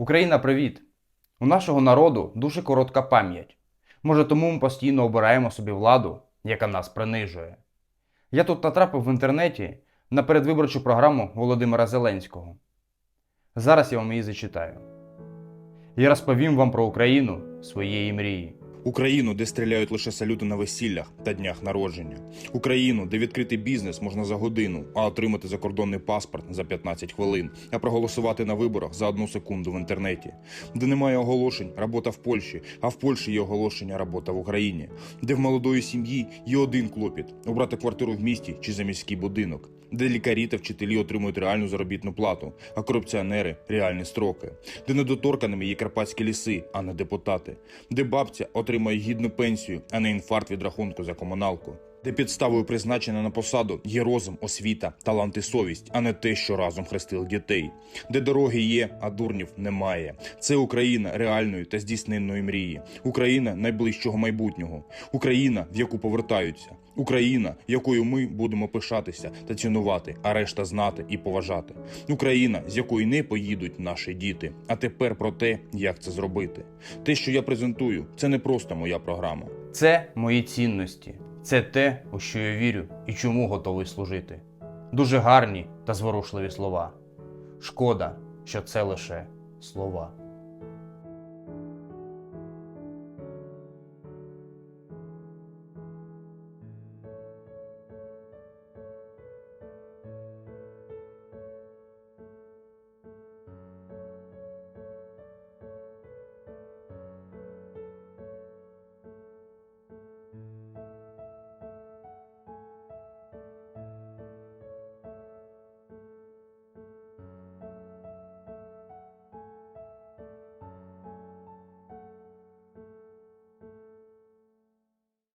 Україна, привіт! У нашого народу дуже коротка пам'ять. Може, тому ми постійно обираємо собі владу, яка нас принижує. Я тут натрапив в інтернеті на передвиборчу програму Володимира Зеленського. Зараз я вам її зачитаю. Я розповім вам про Україну своєї мрії. Україну, де стріляють лише салюти на весіллях та днях народження. Україну, де відкрити бізнес можна за годину, а отримати закордонний паспорт за 15 хвилин, а проголосувати на виборах за одну секунду в інтернеті, де немає оголошень робота в Польщі, а в Польщі є оголошення робота в Україні, де в молодої сім'ї є один клопіт обрати квартиру в місті чи за міський будинок, де лікарі та вчителі отримують реальну заробітну плату, а корупціонери реальні строки, де недоторканими є карпатські ліси, а не депутати, де бабця отримує гідну пенсію, а не інфаркт від рахунку за комуналку. Де підставою призначення на посаду є розум, освіта, талант і совість, а не те, що разом хрестили дітей, де дороги є, а дурнів немає. Це Україна реальної та здійсненної мрії, Україна найближчого майбутнього, Україна, в яку повертаються, Україна, якою ми будемо пишатися та цінувати, а решта знати і поважати. Україна, з якої не поїдуть наші діти. А тепер про те, як це зробити. Те, що я презентую, це не просто моя програма. Це мої цінності, це те, у що я вірю і чому готовий служити. Дуже гарні та зворушливі слова. Шкода, що це лише слова.